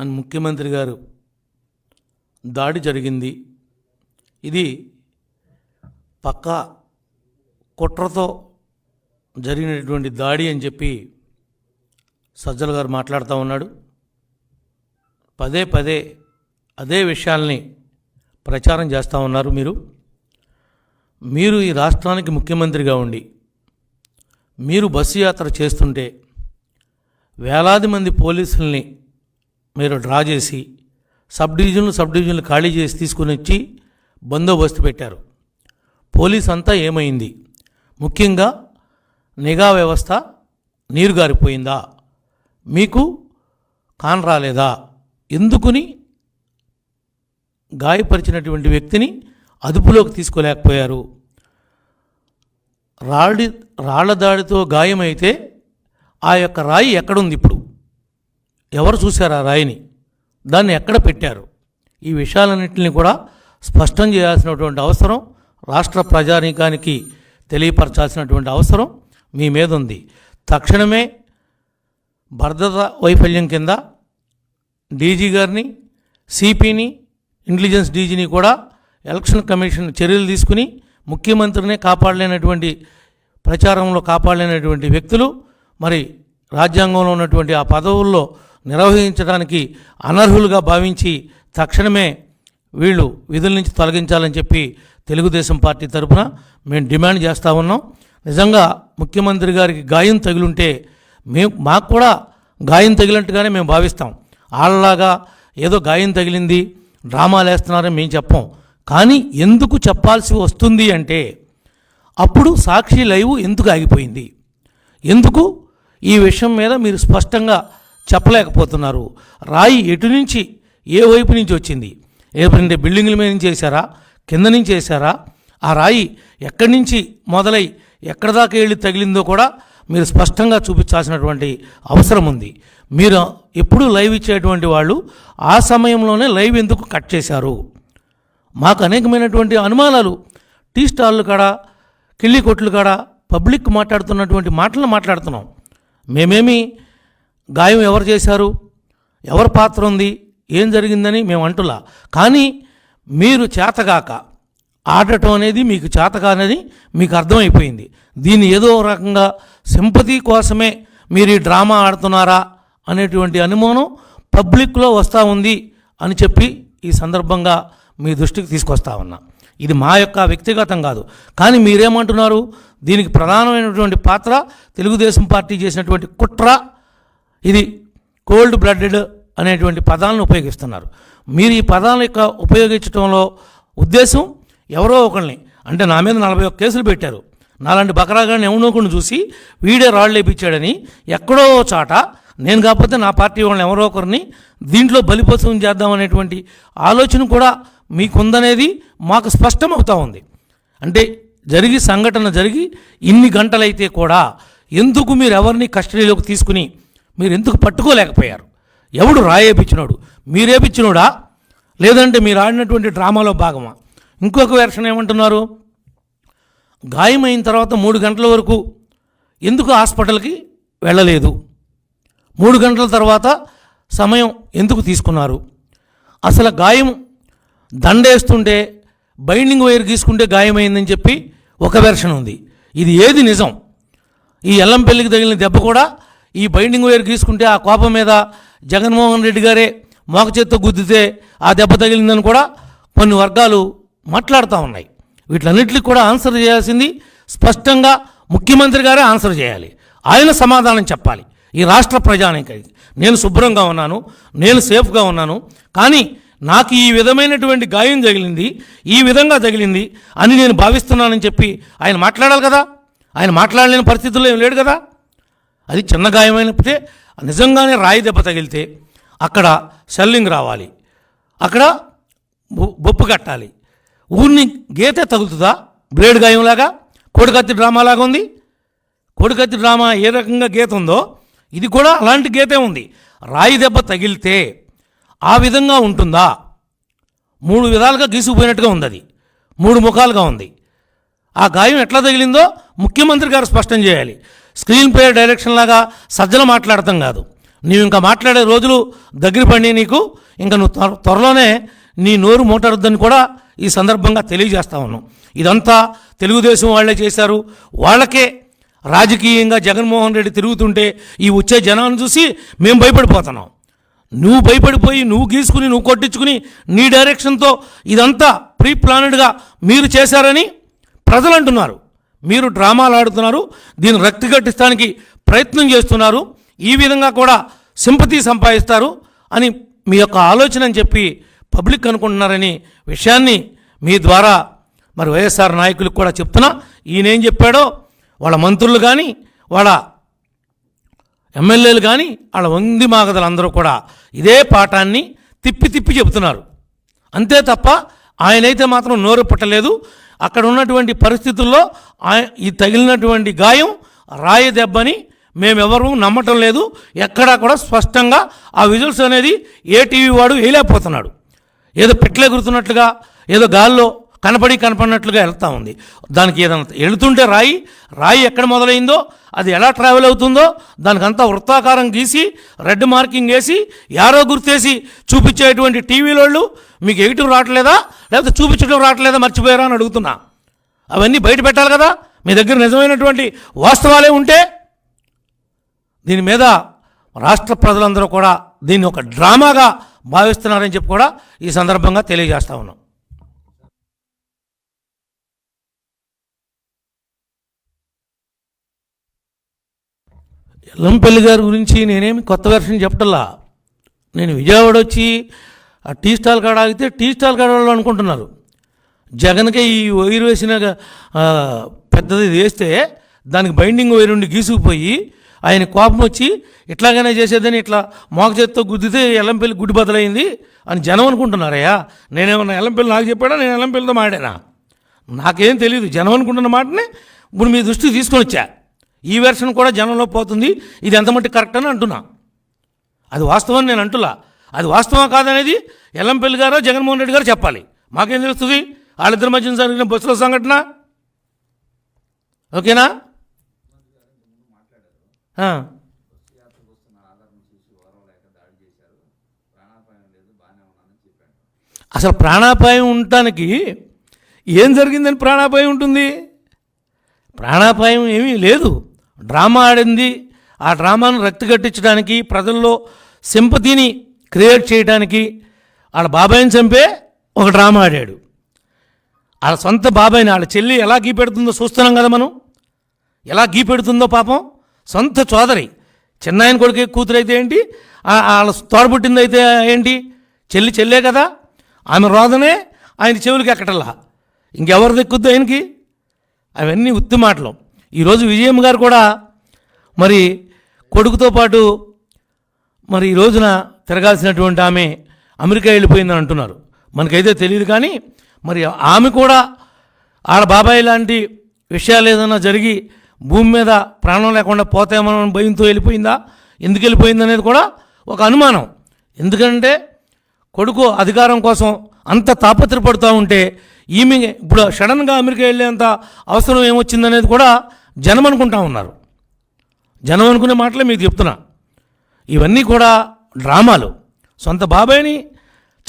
అని ముఖ్యమంత్రి గారు దాడి జరిగింది. ఇది పక్కా కుట్రతో జరిగినటువంటి దాడి అని చెప్పి సజ్జల గారు మాట్లాడుతూ ఉన్నాడు. పదే పదే అదే విషయాల్ని ప్రచారం చేస్తూ ఉన్నారు మీరు. మీరు ఈ రాష్ట్రానికి ముఖ్యమంత్రిగా ఉండి మీరు బస్సు యాత్ర చేస్తుంటే వేలాది మంది పోలీసుల్ని మీరు డ్రా చేసి సబ్ డివిజన్లు సబ్ డివిజన్లు ఖాళీ చేసి తీసుకుని వచ్చి బందోబస్తు పెట్టారు. పోలీస్ అంతా ఏమైంది? ముఖ్యంగా నిఘా వ్యవస్థ నీరు గారిపోయిందా మీకు కాన్ రాలేదా? ఎందుకుని గాయపరిచినటువంటి వ్యక్తిని అదుపులోకి తీసుకోలేకపోయారు? రాళ్ళి రాళ్ళ దాడితో గాయమైతే ఆ యొక్క రాయి ఎక్కడుంది ఇప్పుడు? ఎవరు చూశారు ఆ రాయిని? దాన్ని ఎక్కడ పెట్టారు? ఈ విషయాలన్నింటినీ కూడా స్పష్టం చేయాల్సినటువంటి అవసరం రాష్ట్ర ప్రజానీకానికి తెలియపరచాల్సినటువంటి అవసరం మీ మీద ఉంది. తక్షణమే భద్రత వైఫల్యం కింద డీజీ గారిని సిపిని ఇంటెలిజెన్స్ డీజీని కూడా ఎలక్షన్ కమిషన్ చర్యలు తీసుకుని ముఖ్యమంత్రినే కాపాడలేనటువంటి ప్రచారంలో కాపాడలేనటువంటి వ్యక్తులు మరి రాజ్యాంగంలో ఉన్నటువంటి ఆ పదవుల్లో నిర్వహించడానికి అనర్హులుగా భావించి తక్షణమే వీళ్ళు విధుల నుంచి తొలగించాలని చెప్పి తెలుగుదేశం పార్టీ తరఫున మేము డిమాండ్ చేస్తూ ఉన్నాం. నిజంగా ముఖ్యమంత్రి గారికి గాయం తగిలుంటే మేము మాకు కూడా గాయం తగిలినట్టుగానే మేము భావిస్తాం. వాళ్ళలాగా ఏదో గాయం తగిలింది డ్రామాలు వేస్తున్నారని మేము చెప్పం. కానీ ఎందుకు చెప్పాల్సి వస్తుంది అంటే అప్పుడు సాక్షి లైవ్ ఎందుకు ఆగిపోయింది? ఎందుకు ఈ విషయం మీద మీరు స్పష్టంగా చెప్పలేకపోతున్నారు. రాయి ఎటు నుంచి ఏ వైపు నుంచి వచ్చింది? ఏదంటే బిల్డింగుల మీద నుంచి వేశారా? కింద నుంచి వేశారా? ఆ రాయి ఎక్కడి నుంచి మొదలై ఎక్కడి దాకా వెళ్ళి తగిలిందో కూడా మీరు స్పష్టంగా చూపించాల్సినటువంటి అవసరం ఉంది. మీరు ఎప్పుడు లైవ్ ఇచ్చేటువంటి వాళ్ళు ఆ సమయంలోనే లైవ్ ఎందుకు కట్ చేశారు? మాకు అనేకమైనటువంటి అనుమానాలు. టీ స్టాళ్ళు కాడ కిళ్ళి కొట్లు కాడ పబ్లిక్ మాట్లాడుతున్నటువంటి మాటలు మాట్లాడుతున్నాం. మేమేమి గాయం ఎవరు చేశారు? ఎవరి పాత్ర ఉంది? ఏం జరిగిందని మేము అంటులా. కానీ మీరు చేతగాక ఆడటం అనేది మీకు చేతగానని మీకు అర్థమైపోయింది. దీన్ని ఏదో రకంగా సింపతి కోసమే మీరు ఈ డ్రామా ఆడుతున్నారా అనేటువంటి అనుమానం పబ్లిక్లో వస్తూ ఉంది అని చెప్పి ఈ సందర్భంగా మీ దృష్టికి తీసుకొస్తా ఉన్నా. ఇది మా యొక్క వ్యక్తిగతం కాదు. కానీ మీరేమంటున్నారు? దీనికి ప్రధానమైనటువంటి పాత్ర తెలుగుదేశం పార్టీ చేసినటువంటి కుట్ర ఇది కోల్డ్ బ్లడెడ్ అనేటువంటి పదాలను ఉపయోగిస్తున్నారు. మీరు ఈ పదాల యొక్క ఉపయోగించడంలో ఉద్దేశం ఎవరో ఒకరిని అంటే నా మీద నలభై ఒక్క కేసులు పెట్టారు. నాలాంటి బకరాగాన్ని ఎవనోకుండా చూసి వీడే రాళ్ళు లేపించాడని ఎక్కడో చాట నేను కాకపోతే నా పార్టీ వాళ్ళని ఎవరో ఒకరిని దీంట్లో బలిపశువుని చేద్దామనేటువంటి ఆలోచన కూడా మీకుందనేది మాకు స్పష్టమవుతా ఉంది. అంటే జరిగి సంఘటన జరిగి ఇన్ని గంటలైతే కూడా ఎందుకు మీరు ఎవరిని కస్టడీలోకి తీసుకుని మీరు ఎందుకు పట్టుకోలేకపోయారు? ఎవడు రాయేపించినాడు మీరేపించినోడా లేదంటే మీరు ఆడినటువంటి డ్రామాలో భాగమా? ఇంకొక వెర్షన్ ఏమంటున్నారు? గాయమైన తర్వాత మూడు గంటల వరకు ఎందుకు హాస్పిటల్కి వెళ్ళలేదు? మూడు గంటల తర్వాత సమయం ఎందుకు తీసుకున్నారు? అసలు గాయం దండేస్తుంటే బైండింగ్ వైర్ గీసుకుంటే గాయమైందని చెప్పి ఒక వెర్షన్ ఉంది. ఇది ఏది నిజం? ఈ ఎల్లంపల్లికి తగిలిన దెబ్బ కూడా ఈ బైండింగ్ వైర్ గీసుకుంటే ఆ కోపం మీద జగన్మోహన్ రెడ్డి గారే మోక చేత్తో గుద్దితే ఆ దెబ్బ తగిలిందని కూడా కొన్ని వర్గాలు మాట్లాడుతూ ఉన్నాయి. వీటిలన్నింటికి కూడా ఆన్సర్ చేయాల్సింది స్పష్టంగా ముఖ్యమంత్రి గారే ఆన్సర్ చేయాలి. ఆయన సమాధానం చెప్పాలి. ఈ రాష్ట్ర ప్రజానికి. నేను శుభ్రంగా ఉన్నాను నేను సేఫ్గా ఉన్నాను కానీ నాకు ఈ విధమైనటువంటి గాయం తగిలింది ఈ విధంగా తగిలింది అని నేను భావిస్తున్నానని చెప్పి ఆయన మాట్లాడాలి కదా? ఆయన మాట్లాడలేని పరిస్థితుల్లో ఏం లేడు కదా? అది చిన్న గాయమైనప్పుడే నిజంగానే రాయి దెబ్బ తగిలితే అక్కడ సెల్లింగ్ రావాలి. అక్కడ బొ- బొప్పు కట్టాలి. ఊరిని గీతే తగులుతుందా? బ్లేడ్ గాయంలాగా? కోడికత్తి డ్రామాలాగా ఉంది? కోడికత్తి డ్రామా ఏ రకంగా గీత ఉందో ఇది కూడా అలాంటి గీతే ఉంది. రాయి దెబ్బ తగిలితే ఆ విధంగా ఉంటుందా? మూడు విధాలుగా గీసుకుపోయినట్టుగా ఉంది అది మూడు ముఖాలుగా ఉంది. ఆ గాయం ఎట్లా తగిలిందో ముఖ్యమంత్రి గారు స్పష్టం చేయాలి. స్క్రీన్ ప్లే డైరెక్షన్ లాగా సజ్జలు మాట్లాడటం కాదు. నీవు ఇంకా మాట్లాడే రోజులు దగ్గర పడి నీకు. ఇంకా నువ్వు త్వర- త్వరలోనే నీ నోరు మూటరుద్దని కూడా ఈ సందర్భంగా తెలియజేస్తా ఉన్నాం ఇదంతా తెలుగుదేశం వాళ్ళే చేశారు. వాళ్ళకే రాజకీయంగా జగన్మోహన్ రెడ్డి తిరుగుతుంటే ఈ వచ్చే జనాన్ని చూసి మేము భయపడిపోతున్నాం. నువ్వు భయపడిపోయి నువ్వు గీసుకుని నువ్వు కొట్టించుకుని నీ డైరెక్షన్తో ఇదంతా ప్రీ ప్లానెడ్గా మీరు చేశారని ప్రజలు అంటున్నారు మీరు డ్రామాలు ఆడుతున్నారు దీన్ని రక్తిగట్టిస్తానికి ప్రయత్నం చేస్తున్నారు ఈ విధంగా కూడా సింపతి సంపాదిస్తారు అని మీ యొక్క ఆలోచన అని చెప్పి పబ్లిక్ అనుకుంటున్నారని విషయాన్ని మీ ద్వారా మరి వైఎస్ఆర్ నాయకులకు కూడా చెప్తున్నా. ఈయనేం చెప్పాడో వాళ్ళ మంత్రులు కానీ వాళ్ళ ఎమ్మెల్యేలు కానీ వాళ్ళ వంది మాగదలు అందరూ కూడా ఇదే పాఠాన్ని తిప్పి తిప్పి చెబుతున్నారు. అంతే తప్ప ఆయనైతే మాత్రం నోరు పట్టలేదు. అక్కడ ఉన్నటువంటి పరిస్థితుల్లో ఈ తగిలినటువంటి గాయం రాయి దెబ్బని మేమెవరూ నమ్మటం లేదు. ఎక్కడా కూడా స్పష్టంగా ఆ విజువల్స్ అనేది ఏ టీవీ వాడు వేయలేకపోతున్నాడు. ఏదో పెట్లెగురుతున్నట్లుగా ఏదో గాల్లో కనపడి కనపడినట్లుగా వెళ్తా ఉంది. దానికి ఏదైనా వెళుతుంటే రాయి రాయి ఎక్కడ మొదలైందో అది ఎలా ట్రావెల్ అవుతుందో దానికంతా వృత్తాకారం గీసి రెడ్ మార్కింగ్ వేసి యారో గుర్తేసి చూపించేటువంటి టీవీలోళ్ళు మీకు ఎగిటివ్ రావట్లేదా? లేకపోతే చూపించడం రావట్లేదా? మర్చిపోయారా అని అడుగుతున్నా. అవన్నీ బయట పెట్టాలి కదా. మీ దగ్గర నిజమైనటువంటి వాస్తవాలే ఉంటే దీని మీద రాష్ట్ర ప్రజలందరూ కూడా దీన్ని ఒక డ్రామాగా భావిస్తున్నారని చెప్పి కూడా ఈ సందర్భంగా తెలియజేస్తా ఉన్నాం. ఎల్లంపల్లి గారి గురించి నేనేమి కొత్త వెర్షన్ చెప్పటల్లా. నేను విజయవాడ వచ్చి ఆ టీ స్టాల్ కాడ ఆగితే టీ స్టాల్ కాడ వాళ్ళు అనుకుంటున్నారు. జగన్కే ఈ వైర్ వేసిన పెద్దది వేస్తే దానికి బైండింగ్ వైర్ ఉండి గీసుకుపోయి ఆయన కోపం వచ్చి ఇట్లాగనే చేసేదని ఇట్లా మోక చేతితో గుద్దితే ఎల్లంపల్లి గుడ్డి బదలైంది అని జనం అనుకుంటున్నారయ్యా. నేనేమన్నా ఎల్లంపల్లి నాకు చెప్పాడా? నేను ఎల్లంపల్లితో మాడానా నాకేం తెలియదు జనం అనుకుంటున్న మాటనే ఇప్పుడు మీ దృష్టికి తీసుకొని వచ్చా ఈ వెర్షన్ కూడా జనంలో పోతుంది. ఇది ఎంత మట్టి కరెక్ట్ అని అంటున్నా. అది వాస్తవం నేను అంటులా అది వాస్తవం కాదనేది ఎల్లంపల్లి గారు జగన్మోహన్ రెడ్డి గారు చెప్పాలి. మాకేం తెలుస్తుంది? వాళ్ళిద్దరి మధ్య జరిగిన బస్సులో సంఘటన? ఓకేనా? అసలు ప్రాణాపాయం ఉండటానికి ఏం జరిగిందని ప్రాణాపాయం ఉంటుంది? ప్రాణాపాయం ఏమీ లేదు. డ్రామా ఆడింది. ఆ డ్రామాను రక్తి కట్టించడానికి ప్రజల్లో సింపతిని క్రియేట్ చేయడానికి వాళ్ళ బాబాయిని చంపే ఒక డ్రామా ఆడాడు. వాళ్ళ సొంత బాబాయిని వాళ్ళ చెల్లి ఎలా గీపెడుతుందో చూస్తున్నాం కదా మనం. ఎలా గీపెడుతుందో పాపం సొంత చోదరి చిన్నాయన కొడుకు కూతురు అయితే ఏంటి? వాళ్ళ తోడబుట్టింది అయితే ఏంటి? చెల్లి చెల్లే కదా. ఆమె రోదనే ఆయన చెవులకి ఎక్కటల్లా. ఇంకెవరు దెక్కుద్ది ఆయనకి? అవన్నీ ఉత్తి మాటలు. ఈరోజు విజయమ్మ గారు కూడా మరి కొడుకుతో పాటు మరి ఈ రోజున తిరగాల్సినటువంటి ఆమె అమెరికా వెళ్ళిపోయిందని అంటున్నారు. మనకైతే తెలియదు కానీ మరి ఆమె కూడా ఆడ బాబాయ్ లాంటి విషయాలు ఏదైనా జరిగి భూమి మీద ప్రాణం లేకుండా పోతామని భయంతో వెళ్ళిపోయిందా? ఎందుకు వెళ్ళిపోయింది అనేది కూడా ఒక అనుమానం. ఎందుకంటే కొడుకు అధికారం కోసం అంత తాపత్రపడుతూ ఉంటే ఈమె ఇప్పుడు సడన్గా అమెరికా వెళ్ళేంత అవసరం ఏమొచ్చిందనేది కూడా జనం అనుకుంటా ఉన్నారు. జనం అనుకునే మాటలే మీకు చెప్తున్నా. ఇవన్నీ కూడా డ్రామాలు. సొంత బాబాయ్ని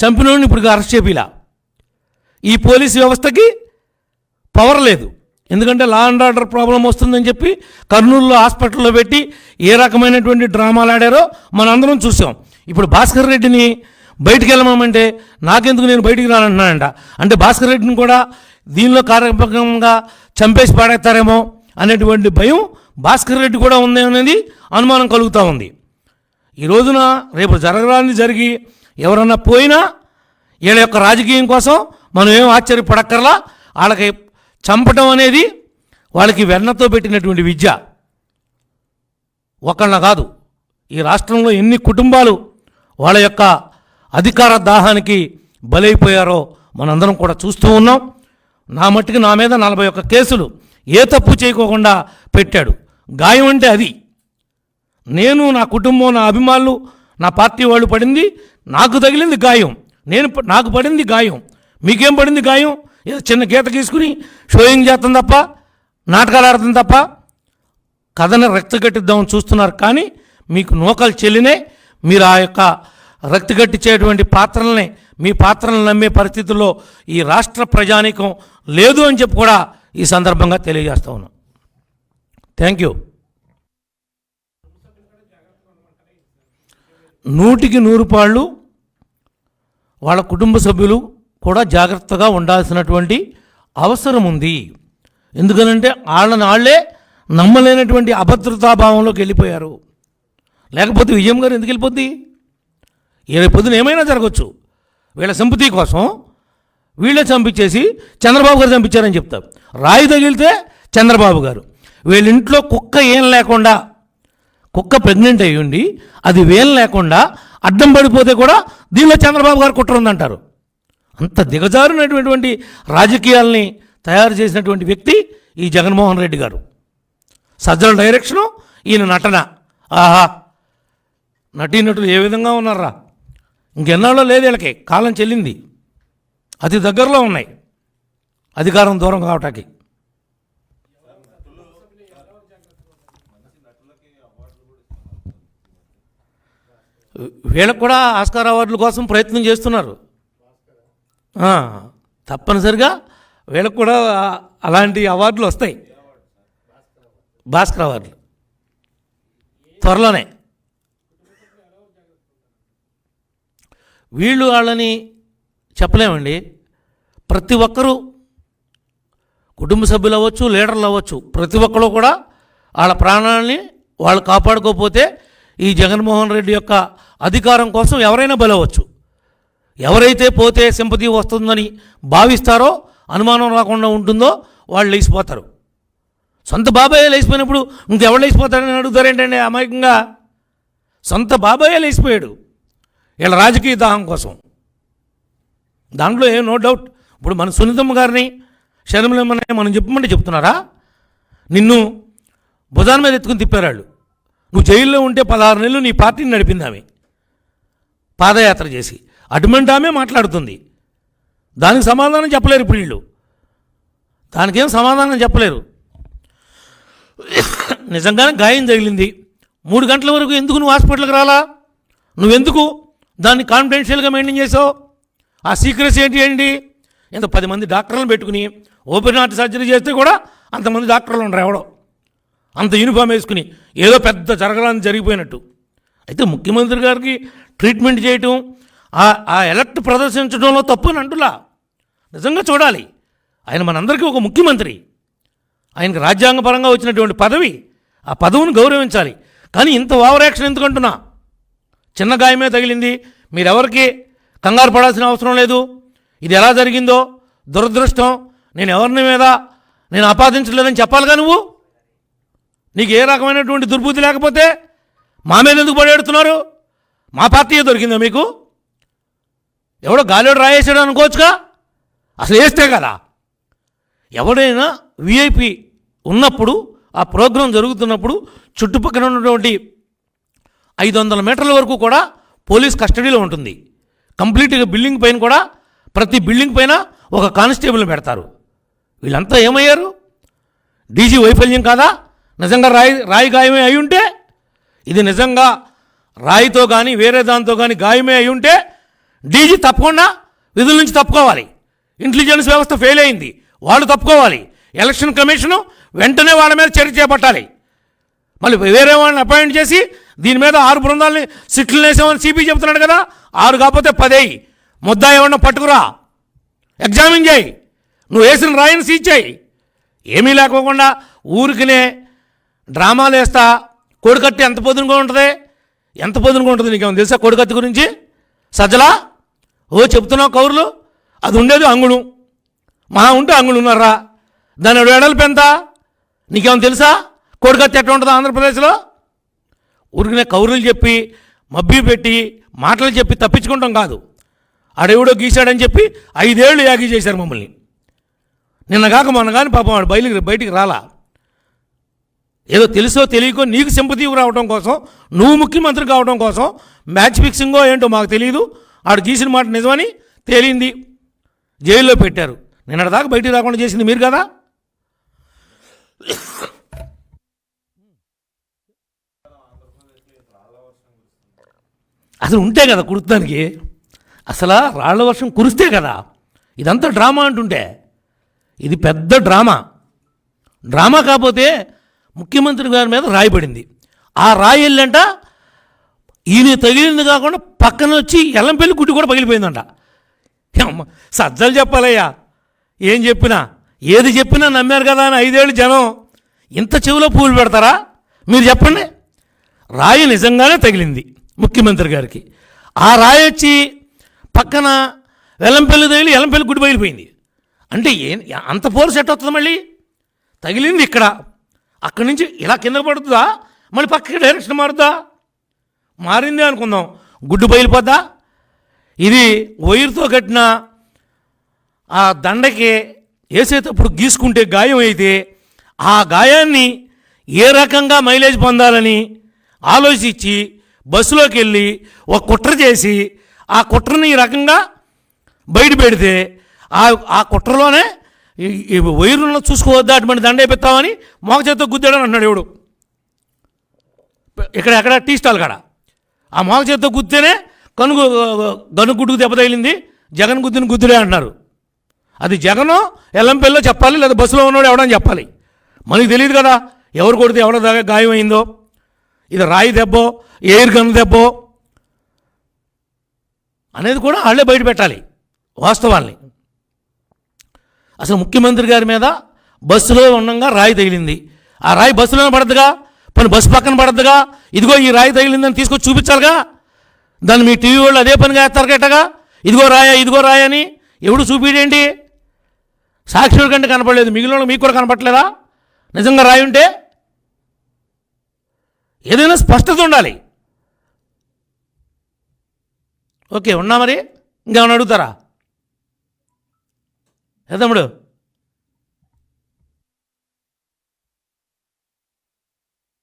చంపినోడిని ఇప్పుడు అరెస్ట్ చేపిలా. ఈ పోలీస్ వ్యవస్థకి పవర్ లేదు. ఎందుకంటే లా అండ్ ఆర్డర్ ప్రాబ్లం వస్తుందని చెప్పి కర్నూలులో హాస్పిటల్లో పెట్టి ఏ రకమైనటువంటి డ్రామాలు ఆడారో మనందరం చూసాం. ఇప్పుడు భాస్కర్ రెడ్డిని బయటికి వెళ్ళమంటే నాకెందుకు నేను బయటికి రానంటున్నానంట. అంటే భాస్కర్ రెడ్డిని కూడా దీనిలో కార్యక్రమంగా చంపేసి పాడేస్తారేమో. అనేటువంటి భయం భాస్కర్ రెడ్డి కూడా ఉంది అనేది అనుమానం కలుగుతూ ఉంది. ఈ రోజున రేపు జరగరాని జరిగి ఎవరన్నా పోయినా వీళ్ళ యొక్క రాజకీయం కోసం మనం ఏం ఆశ్చర్యపడక్కర్లా? వాళ్ళకి చంపటం అనేది వాళ్ళకి వెన్నతో పెట్టినటువంటి విద్య. ఒకళ్ళ కాదు ఈ రాష్ట్రంలో ఎన్ని కుటుంబాలు వాళ్ళ యొక్క అధికార దాహానికి బలైపోయారో మనందరం కూడా చూస్తూ ఉన్నాం. నా మట్టుకు నా మీద నలభై ఒక్క కేసులు ఏ తప్పు చేయకోకుండా పెట్టాడు. గాయం అంటే అది. నేను నా కుటుంబం నా అభిమానులు నా పార్టీ వాళ్ళు పడింది నాకు తగిలింది గాయం. నేను ప- నాకు పడింది గాయం. మీకేం పడింది గాయం? ఏదో చిన్న గీత గీసుకుని షోయింగ్ చేస్తాం తప్ప నాటకాలు ఆడతాం తప్ప కథను రక్తగట్టిద్దామని చూస్తున్నారు కానీ మీకు నూకలు చెల్లినే మీరు ఆ యొక్క రక్తిగట్టించేటువంటి పాత్రల్ని మీ పాత్రలను నమ్మే పరిస్థితుల్లో ఈ రాష్ట్ర ప్రజానీకం లేదు అని చెప్పి కూడా ఈ సందర్భంగా తెలియజేస్తా ఉన్నాం. థ్యాంక్ యూ నూటికి నూరు పాళ్ళు వాళ్ళ కుటుంబ సభ్యులు కూడా జాగ్రత్తగా ఉండాల్సినటువంటి అవసరం ఉంది. ఎందుకనంటే వాళ్ళని వాళ్ళే నమ్మలేనటువంటి అభద్రతాభావంలోకి వెళ్ళిపోయారు. లేకపోతే విజయం గారు ఎందుకు వెళ్ళిపోద్ది? ఏ పొద్దున ఏమైనా జరగచ్చు. వీళ్ళ సంపతి కోసం వీళ్ళే చంపించేసి చంద్రబాబు గారు చంపించారని చెప్తారు. రాయి తగిలితే చంద్రబాబు గారు. వీళ్ళింట్లో కుక్క ఏం లేకుండా కుక్క ప్రెగ్నెంట్ అయ్యి ఉండి అది వేలు లేకుండా అడ్డం పడిపోతే కూడా దీనిలో చంద్రబాబు గారు కుట్ర ఉందంటారు. అంత దిగజారినటువంటి రాజకీయాల్ని తయారు చేసినటువంటి వ్యక్తి ఈ జగన్మోహన్ రెడ్డి గారు. సజ్జల డైరెక్షను ఈయన నటన. ఆహా! నటీనటులు ఏ విధంగా ఉన్నారా? ఇంకెన్నాళ్ళో లేదు వీళ్ళకి. కాలం చెల్లింది. అతి దగ్గరలో ఉన్నాయి. అధికారం దూరం కావటానికి. వీళ్ళకు కూడా ఆస్కార్ అవార్డుల కోసం ప్రయత్నం చేస్తున్నారు. తప్పనిసరిగా వీళ్ళకు కూడా అలాంటి అవార్డులు వస్తాయి. భాస్కర్ అవార్డులు. త్వరలోనే. వీళ్ళు వాళ్ళని చెప్పలేమండి. ప్రతి ఒక్కరూ కుటుంబ సభ్యులు అవ్వచ్చు లీడర్లు అవ్వచ్చు ప్రతి ఒక్కరు కూడా వాళ్ళ ప్రాణాలని వాళ్ళు కాపాడుకోకపోతే ఈ జగన్మోహన్ రెడ్డి యొక్క అధికారం కోసం ఎవరైనా బలవచ్చు. ఎవరైతే పోతే సింపతి వస్తుందని భావిస్తారో అనుమానం రాకుండా ఉంటుందో వాళ్ళు లేచిపోతారు. సొంత బాబాయే లేచిపోయినప్పుడు ఇంకెవరు లేచిపోతాడని అడుగుతారేంటండి అమాయకంగా? సొంత బాబాయే లేచిపోయాడు. వీళ్ళ రాజకీయ దాహం కోసం. దాంట్లో ఏం నో డౌట్. ఇప్పుడు మన సునీతమ్మ గారిని శర్మలమ్మని మనం చెప్పమంటే చెప్తున్నారా? నిన్ను భుజాన మీద ఎత్తుకుని తిప్పారాళ్ళు. నువ్వు జైల్లో ఉంటే పదహారు నెలలు నీ పార్టీని నడిపింది ఆమె. పాదయాత్ర చేసి. అటువంటి ఆమె మాట్లాడుతుంది. దానికి సమాధానం చెప్పలేరు ఇప్పుడు వీళ్ళు. దానికేం సమాధానం చెప్పలేరు. నిజంగానే గాయం తగిలింది మూడు గంటల వరకు ఎందుకు నువ్వు హాస్పిటల్కి రాలా? నువ్వెందుకు దాన్ని కాన్ఫిడెన్షియల్గా మెయింటైన్ చేసావు? ఆ సీక్రెట్స్ ఏంటి ఏంటి ఇంత పది మంది డాక్టర్లను పెట్టుకుని ఓపెన్ హార్ట్ సర్జరీ చేస్తే కూడా అంతమంది డాక్టర్లు ఉండరు ఎవడో అంత యూనిఫామ్ వేసుకుని ఏదో పెద్ద జరగడానికి జరిగిపోయినట్టు. అయితే ముఖ్యమంత్రి గారికి ట్రీట్మెంట్ చేయటం ఆ ఆ ఎలక్ట్ ప్రదర్శించడంలో తప్పు అని అంటులా నిజంగా చూడాలి. ఆయన మనందరికీ ఒక ముఖ్యమంత్రి. ఆయనకు రాజ్యాంగపరంగా వచ్చినటువంటి పదవి ఆ పదవిని గౌరవించాలి. కానీ ఇంత ఓవర్ యాక్షన్ ఎందుకంటున్నా చిన్న గాయమే తగిలింది. మీరెవరికి కంగారు పడాల్సిన అవసరం లేదు. ఇది ఎలా జరిగిందో దురదృష్టం నేను ఎవరిని మీద నేను ఆపాదించలేదని చెప్పాలిగా నువ్వు? నీకు ఏ రకమైనటువంటి దుర్బుద్ధి లేకపోతే మా మీద ఎందుకు పడేడుతున్నారు? మా పార్టీయే దొరికిందా మీకు? ఎవడో గాలిలో రాయేసాడు అనుకోవచ్చుగా? అసలు వేస్తే కదా? ఎవడైనా విఐపి ఉన్నప్పుడు ఆ ప్రోగ్రాం జరుగుతున్నప్పుడు చుట్టుపక్కల ఉన్నటువంటి ఐదు వందల మీటర్ల వరకు కూడా పోలీస్ కస్టడీలో ఉంటుంది. కంప్లీట్గా బిల్డింగ్ పైన కూడా ప్రతి బిల్డింగ్ పైన ఒక కానిస్టేబుల్ పెడతారు. వీళ్ళంతా ఏమయ్యారు? డీజీ వైఫల్యం కాదా? నిజంగా రాయి రాయి గాయమే అయి ఉంటే ఇది నిజంగా రాయితో కానీ వేరే దాంతో కానీ గాయమే అయి ఉంటే డీజీ తప్పకుండా విధుల నుంచి తప్పుకోవాలి. ఇంటెలిజెన్స్ వ్యవస్థ ఫెయిల్ అయింది. వాళ్ళు తప్పుకోవాలి. ఎలక్షన్ కమిషను వెంటనే వాళ్ళ మీద చర్య చేపట్టాలి. మళ్ళీ వేరే వాళ్ళని అపాయింట్ చేసి దీని మీద ఆరు బృందాలని సిట్లు వేసామని సిపి చెప్తున్నాడు కదా. ఆరు కాకపోతే పదేయి ముద్దా ఏమన్నా పట్టుకురా. ఎగ్జామిన్ చేయి. నువ్వు వేసిన రాయని సీచేయి ఏమీ లేకోకుండా ఊరికినే డ్రామాలు వేస్తా. కోడికత్తి ఎంత పొద్దునగా ఉంటుంది? ఎంత పొద్దునగా ఉంటుంది నీకేమో తెలుసా కోడికత్తి గురించి? సజ్జలా? ఓ చెప్తున్నావు కౌరులు? అది ఉండేది అంగుళం. మహా ఉంటే అంగుళం ఉన్నారా? దాని వెడల్పు ఎంత నీకేమో తెలుసా? కోడికత్తి ఎట్లా ఉంటుందో ఆంధ్రప్రదేశ్లో? ఊరికనే కౌరులు చెప్పి మబ్బి పెట్టి మాటలు చెప్పి తప్పించుకుంటాం కాదు. ఆడెవడో గీశాడని చెప్పి ఐదేళ్ళు యాగి చేశారు మమ్మల్ని. నిన్న కాక మొన్న కానీ పాపం వాడు బయలుకి బయటికి రాలా. ఏదో తెలుసో తెలియకో నీకు సింపతి రావడం కోసం నువ్వు ముఖ్యమంత్రి కావడం కోసం మ్యాచ్ ఫిక్సింగో ఏంటో మాకు తెలియదు ఆడు గీసిన మాట నిజమని తేలింది. జైల్లో పెట్టారు. నిన్నటిదాకా బయటికి రాకుండా చేసింది మీరు కదా? అసలు ఉంటే కదా కురుతానికి? అసలు రాళ్ళ వర్షం కురిస్తే కదా. ఇదంతా డ్రామా అంటుంటే. ఇది పెద్ద డ్రామా. డ్రామా కాకపోతే ముఖ్యమంత్రి గారి మీద రాయి పడింది. ఆ రాయి వెళ్ళంట ఈయన తగిలింది కాకుండా పక్కన వచ్చి ఎల్లంపల్లి గుడ్డి కూడా పగిలిపోయిందంట. సజ్జలు చెప్పాలయ్యా. ఏం చెప్పినా? ఏది చెప్పినా నమ్మారు కదా అని ఐదేళ్ళు జనం. ఇంత చెవిలో పూలు పెడతారా? మీరు చెప్పండి. రాయి నిజంగానే తగిలింది. ముఖ్యమంత్రి గారికి. ఆ రాయి వచ్చి పక్కన వెల్లంపల్లి తగిలి ఎల్లంపల్లి గుడి బయలిపోయింది. అంటే ఏ అంత పోరు సెట్ అవుతుంది మళ్ళీ? తగిలింది ఇక్కడ. అక్కడి నుంచి ఇలా కింద పడుతుందా? మళ్ళీ పక్కకి డైరెక్షన్ మారుద్దా? మారింది అనుకుందాం. గుడ్డు బయలుపోద్దా ఇది వైర్తో కట్టిన ఆ దండకి వేసేటప్పుడు గీసుకుంటే గాయం అయితే ఆ గాయాన్ని ఏ రకంగా మైలేజ్ పొందాలని ఆలోచించి బస్సులోకి వెళ్ళి ఒక కుట్ర చేసి ఆ కుట్రని ఈ రకంగా బయట పెడితే ఆ ఆ కుట్రలోనే ఈ- వైరులను చూసుకోవద్దా అటువంటి దండ వేపిస్తామని మోక చేతితో గుద్దాడని అన్నాడు ఎవడు? ఇక్కడ ఎక్కడ టీ స్టాల్ కాడ. ఆ మోక చేతితో గుద్దితేనే కనుగు గనుగుడ్డుకు దెబ్బ తగిలింది జగన్ గుద్దిన గుద్దుడే అంటున్నారు. అది జగను ఎల్లంపల్లిలో చెప్పాలి లేదా బస్సులో ఉన్నాడు ఎవడని చెప్పాలి. మనకి తెలియదు కదా ఎవరు కొడితే ఎవడ గాయమైందో. ఇది రాయి దెబ్బో ఎయిర్ గన్ దెబ్బో అనేది కూడా వాళ్ళే బయట పెట్టాలి వాస్తవాల్ని. అసలు ముఖ్యమంత్రి గారి మీద బస్సులో ఉండగా రాయి తగిలింది. ఆ రాయి బస్సులోనే పడద్దుగా? పని బస్సు పక్కన పడద్దుగా? ఇదిగో ఈ రాయి తగిలిందని తీసుకొచ్చి చూపించాలిగా? దాన్ని మీ టీవీ వాళ్ళు అదే పనిగా వేస్తారు గట్టగా? ఇదిగో రాయా ఇదిగో రాయా అని ఎవడు చూపిడేంటి సాక్షుల కంటే కనపడలేదు. మిగిలిన మీకు కూడా కనపడలేదా? నిజంగా రాయి ఉంటే ఏదైనా స్పష్టత ఉండాలి. ఓకే ఉన్నా మరి? ఇంకేమైనా అడుగుతారా? ఏ తమ్ముడు?